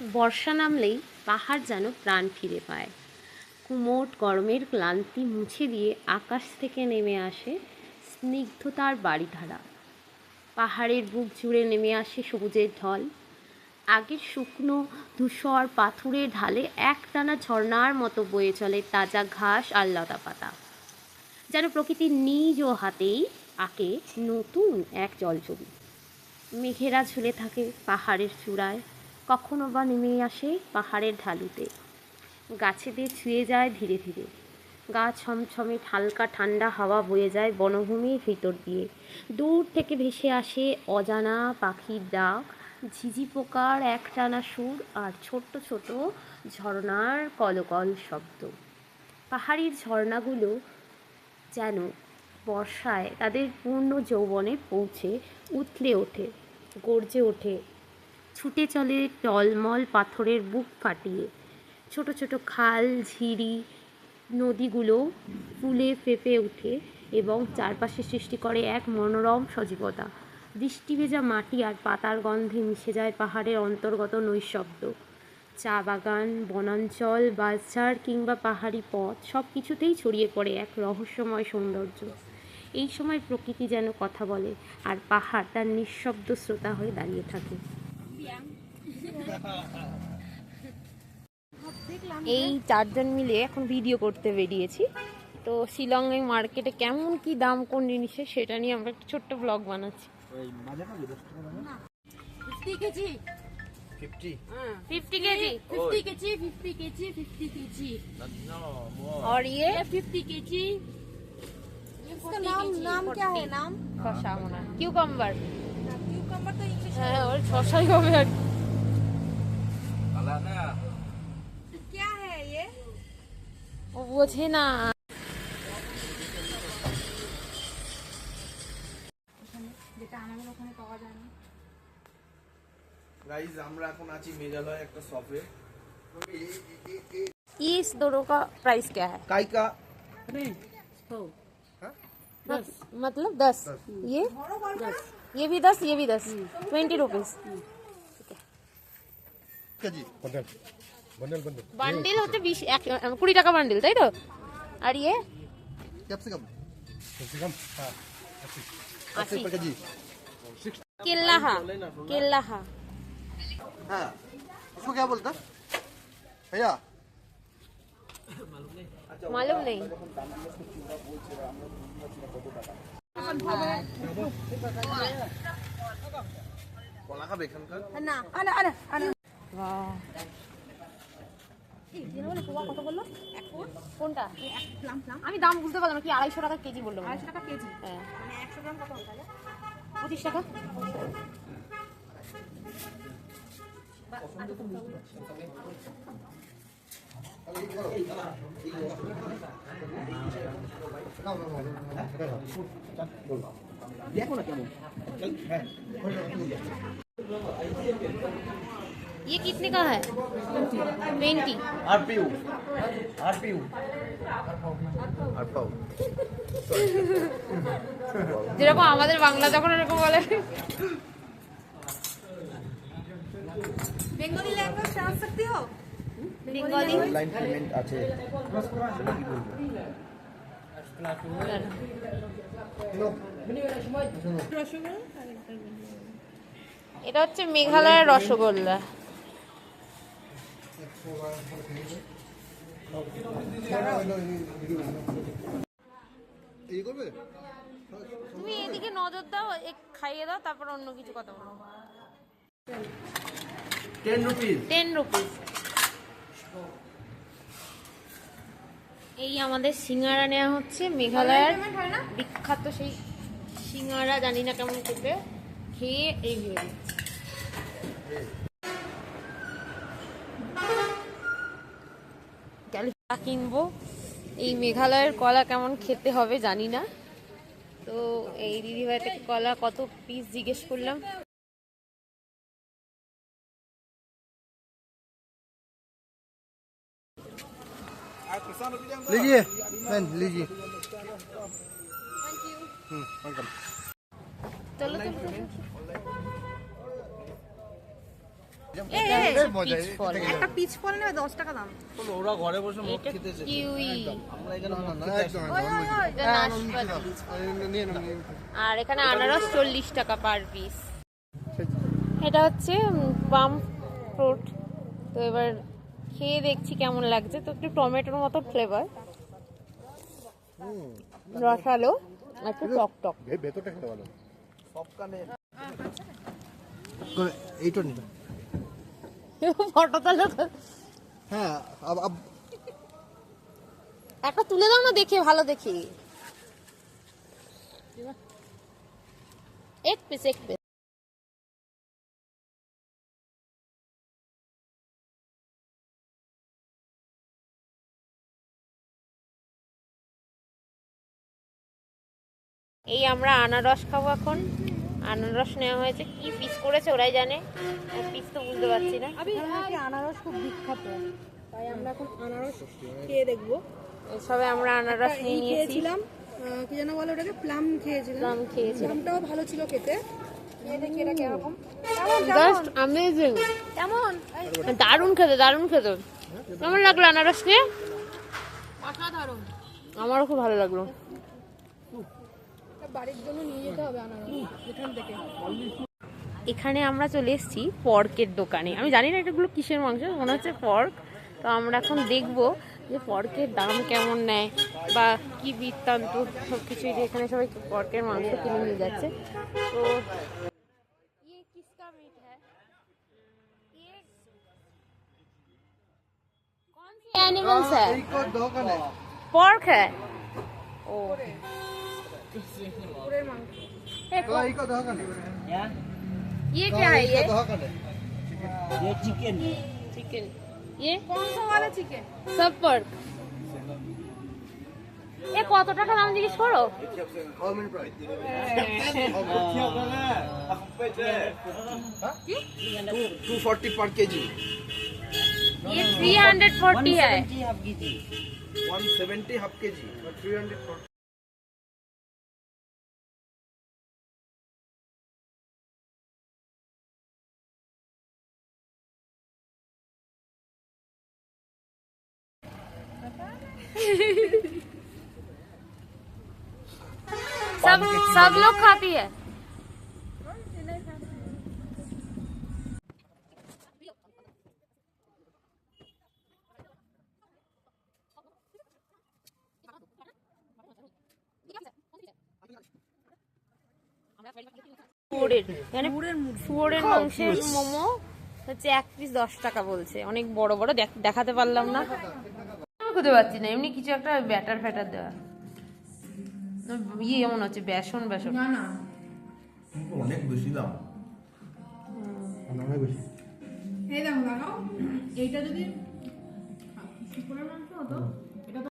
বর্ষা নামলেই পাহাড় যেন প্রাণ ফিরে পায়। কুমোট গরমের ক্লান্তি মুছে দিয়ে আকাশ থেকে নেমে আসে স্নিগ্ধতার বাড়িধারা। পাহাড়ের বুক জুড়ে নেমে আসে সবুজের ঢল। আগের শুকনো ধূসর পাথুরের ঢালে একটানা ঝর্ণার মতো বয়ে চলে তাজা ঘাস আর লতা পাতা যেন প্রকৃতির নিজ ও হাতেই আঁকে নতুন এক জলছবি। মেঘেরা ঝুলে থাকে পাহাড়ের চূড়ায়। কখনো বা নেমে আসে পাহাড়ের ঢালুতে। গাছেদের ছুঁয়ে যায় ধীরে ধীরে। গা ছমছমে হালকা ঠান্ডা হাওয়া বয়ে যায় বনভূমির ভিতর দিয়ে। দূর থেকে ভেসে আসে অজানা পাখির ডাক, ঝিঝি পোকার একটানা সুর আর ছোট্ট ছোট ঝর্ণার কলকল শব্দ। পাহাড়ির ঝর্ণাগুলো যেন বর্ষায় তাদের পূর্ণ যৌবনে পৌঁছে, উথলে ওঠে, গর্জে ওঠে। ছুটে চলে টলমল পাথরের বুক ফাটিয়ে ছোট ছোট খাল, ঝিরি নদীগুলো ফুলে ফেঁপে ওঠে এবং চারপাশে সৃষ্টি করে এক মনোরম সজীবতা। বৃষ্টি ভেজা মাটি আর পাতার গন্ধে মিশে যায় পাহাড়ের অন্তর্গত নৈশব্দ। চা বাগান, বনাঞ্চল বাজার কিংবা পাহাড়ি পথ সব কিছুতেই ছড়িয়ে পড়ে এক রহস্যময় সৌন্দর্য। এই সময় প্রকৃতি যেন কথা বলে আর পাহাড় তার নিঃশব্দ শ্রোতা হয়ে দাঁড়িয়ে থাকে। এই চারজন মিলে এখন ভিডিও করতে বেরিয়েছি তো শিলংয়ে মার্কেটে কেমন কি দাম কোন জিনিসের সেটা নিয়ে আমরা একটা ছোট্ট ব্লগ বানাচ্ছি फिफ्टी के जी ফিফটি फिफ्टी के जी फिफ्टी के जी फिफ्टी के जी फिफ्टी के जी और ये ये फिफ्टी के जी इसका नाम नाम क्या है नाम শশা মনে হয় কিউকাম্বার क्यूकम्बर तो इंग्लिश হ্যাঁ ওর শশাই হবে আর কি। আলাদা क्या है ये ও বোঝে না যেটা আমাদের ওখানে পাওয়া যায় না গাইজ আমরা এখন আছি মেঘালয় একটা শপে ये इस दोनों का प्राइस क्या है কাইকা मत- मतलब दस ये दस ये भी दस ये भी दस ट्वेंटी रुपीज কেজি বান্ডিল হচ্ছে বিশ এক কুড়ি টাকা বান্ডিল তাই তো আর ইয়ে ক্যাপসিকাম আশি per কেজি কেল্লাহা কেল্লাহা हाँ उसको क्या बोलता भैया मालूम नहीं কলা খাবে এখানকার না আরে আরে আরে বাহ কত বলল কোনটা প্লাম প্লাম আমি দাম বুঝতে পারলাম কি আড়াইশো টাকা কেজি বলল আড়াইশো টাকা কেজি। হ্যাঁ। মানে একশো গ্রাম কত পঁচিশ টাকা। ये कितने का है ट्वेंटी আর পিউ আর পিউ আর পাও যেরকম আমাদের বাংলা যখন এরকম বলে বেঙ্গলি লাইন পেমেন্ট আছে। এটা হচ্ছে মেঘালয়ের রসগোল্লা। তুমি এদিকে নজর দাও খাইয়ে দাও তারপর অন্য কিছু কথা বলো টেন রুপিস টেন রুপিস এই আমাদের সিঙ্গারা নেওয়া হচ্ছে মেঘালয়ের বিখ্যাত সেই সিঙ্গারা জানি না কেমন খেতে খেয়ে এই ভেবে কিনবো। এই মেঘালয়ের কলা কেমন খেতে হবে জানি না। তো এই দিদিভাই থেকে কলা কত পিস জিজ্ঞেস করলাম। लीजिए मैन लीजिए हम्म वेलकम চলো চলো, চলো। এটা এই হচ্ছে মজা, পিচ এই ফল থেকে একটা পিচ ফল নেবে দশ টাকা দাম ওরা ঘরে বসে মদ এটা খেতেছে কিউই আমরা এখানে মদ ওই ওই ওই এটা নাশপাতি নিয়ে নাও নিয়ে আর এখানে আনারস চল্লিশ টাকা পার পিস এটা হচ্ছে পাম ফ্রুট তো এবার খেয়ে দেখছি কেমন লাগছে। তো একটু টমেটোর মতো ফ্লেভার রসালো একটু টক টক। ভেতরটা খেতে ভালো। এইটা নিতে ফটো তাহলে হ্যাঁ একটা তুলে দাও না দেখে ভালো দেখে। এক পিস এক পিস এই আমরা আনারস খাব এখন। আনারস নেওয়া হয়েছে। কি পিস করেছে ওরাই জানে। পিস তো বুঝতে পারছি না। আনারস খুব বিখ্যাত। তাই আমরা এখন আনারস খেয়ে দেখব। সবে আমরা আনারস নিয়ে নিয়েছি। খেয়েছিলাম কি যেন বলে ওটাকে? প্লাম খেয়েছিলাম। প্লাম খেয়েছি প্লামটাও ভালো ছিল খেতে। দারুণ খেতে দারুণ খেতে। কেমন লাগল আনারস খেয়ে অসাধারণ। আমারও খুব ভালো লাগল। বাড়ির জন্য নিয়ে যেতে হবে আনারস এখান থেকে এখানে আমরা চলে এসেছি পর্কের দোকানে আমি জানি না এটাগুলো কিসের মাংস মনে হচ্ছে পর্ক তো আমরা এখন দেখব যে পর্কের দাম কেমন নেয় বা কি বৃত্তান্ত সব কিছুই যে এখানে সবাই পর্কের মাংস কিনে নিয়ে যাচ্ছে তো ये किसका मीट है ये कौन सी एनिमल्स है এইকো দোকানে पॉर्क है ओ কুকুরের মাংস ये क्या है ये ये चिकन चिकन ये कौन सा वाला चिकन सब पर এ কত টাকা দাম জিজ্ঞেস করো টু ফর্টি পার কেজি ये 340 है 170 हाफ केजी और 340 सब सब लोग खाती है শুয়োরের মানে শুয়োরের মাংসের মোমো হচ্ছে এক পিস দশ টাকা বলছে অনেক বড় বড় দেখ- দেখাতে পারলাম না আমি খুঁজে পাচ্ছি না এমনি কিছু একটা ব্যাটার ফ্যাটার দেওয়া। ইয়ে এমন হচ্ছে বেসন বেসন। না না। অনেক বেশি দাম। অনেক বেশি। এই দেখো দেখো। এইটা যদি শুকুরের মাংস হতো।